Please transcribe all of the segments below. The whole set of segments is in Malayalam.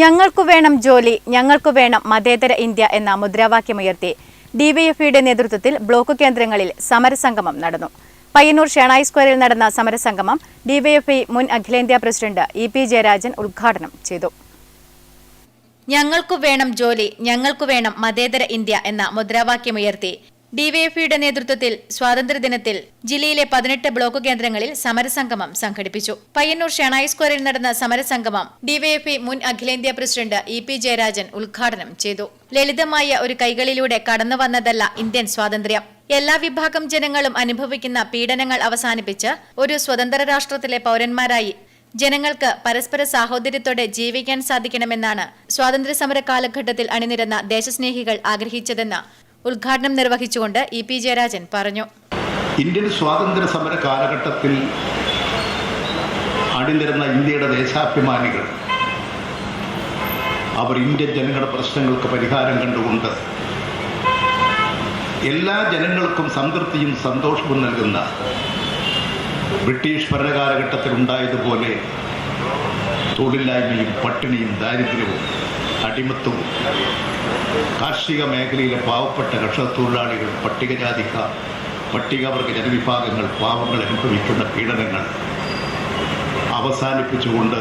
ഞങ്ങൾക്കു വേണം ജോലി ഞങ്ങൾക്കു വേണം മതേതര ഇന്ത്യ എന്ന മുദ്രാവാക്യമുയർത്തി. ഡിവൈഎഫ്ഐയുടെ നേതൃത്വത്തിൽ ബ്ലോക്ക് കേന്ദ്രങ്ങളിൽ സമരസംഗമം നടന്നു. പയ്യന്നൂർ ഷേണായി സ്ക്വയറിൽ നടന്ന സമരസംഗമം ഡിവൈഎഫ്ഐ മുൻ അഖിലേന്ത്യാ പ്രസിഡന്റ് ഇ പി ജയരാജൻ ഉദ്ഘാടനം ചെയ്തു. ഞങ്ങൾക്കു വേണം ജോലി ഞങ്ങൾക്കു വേണം മതേതര ഇന്ത്യ എന്ന മുദ്രാവാക്യമുയർത്തി. ഡിവൈഎഫ്ഐയുടെ നേതൃത്വത്തിൽ സ്വാതന്ത്ര്യദിനത്തിൽ ജില്ലയിലെ പതിനെട്ട് ബ്ലോക്ക് കേന്ദ്രങ്ങളിൽ സമരസംഗമം സംഘടിപ്പിച്ചു. പയ്യന്നൂർ ഷെണായി സ്ക്വയറിൽ നടന്ന സമരസംഗമം ഡിവൈഎഫ്ഐ മുൻ അഖിലേന്ത്യാ പ്രസിഡന്റ് ഇ പി ജയരാജൻ ഉദ്ഘാടനം ചെയ്തു. ലളിതമായ ഒരു കൈകളിലൂടെ കടന്നു വന്നതല്ല ഇന്ത്യൻ സ്വാതന്ത്ര്യം. എല്ലാ വിഭാഗം ജനങ്ങളും അനുഭവിക്കുന്ന പീഡനങ്ങൾ അവസാനിപ്പിച്ച് ഒരു സ്വതന്ത്ര രാഷ്ട്രത്തിലെ പൗരന്മാരായി ജനങ്ങൾക്ക് പരസ്പര സാഹോദര്യത്തോടെ ജീവിക്കാൻ സാധിക്കണമെന്നാണ് സ്വാതന്ത്ര്യ സമര കാലഘട്ടത്തിൽ അണിനിരന്ന ദേശസ്നേഹികൾ ആഗ്രഹിച്ചതെന്ന് ഉദ്ഘാടനം നിർവഹിച്ചുകൊണ്ട് ഇ പി ജയരാജൻ പറഞ്ഞു. ഇന്ത്യൻ സ്വാതന്ത്ര്യ സമര കാലഘട്ടത്തിൽ അണിനിരുന്ന ഇന്ത്യയുടെ ദേശാഭിമാനികൾ അവർ ഇന്ത്യൻ ജനങ്ങളുടെ പ്രശ്നങ്ങൾക്ക് പരിഹാരം കണ്ടുകൊണ്ട് എല്ലാ ജനങ്ങൾക്കും സംതൃപ്തിയും സന്തോഷവും നൽകുന്ന ബ്രിട്ടീഷ് ഭരണകാലഘട്ടത്തിൽ ഉണ്ടായതുപോലെ തൊഴിലില്ലായ്മയും പട്ടിണിയും ദാരിദ്ര്യവും അടിമത്തവും കാർഷിക മേഖലയിലെ പാവപ്പെട്ട കർഷക തൊഴിലാളികൾ പട്ടികജാതിക്കാർ പട്ടികവർഗ ജനവിഭാഗങ്ങൾ പാവങ്ങൾ അനുഭവിക്കുന്ന പീഡനങ്ങൾ അവസാനിപ്പിച്ചുകൊണ്ട്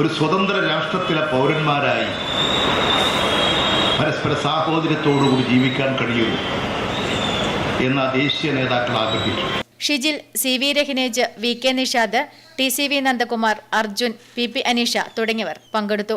ഒരു സ്വതന്ത്ര രാഷ്ട്രത്തിലെ പൗരന്മാരായി പരസ്പര സാഹോദര്യത്തോടുകൂടി ജീവിക്കാൻ കഴിയും എന്ന ദേശീയ നേതാക്കൾ ആഗ്രഹിച്ചു. Shijil C V Rahinej V K Nishad T C V Nandakumar Arjun P P Aneesha തുടങ്ങിയവർ പങ്കെടുത്തു.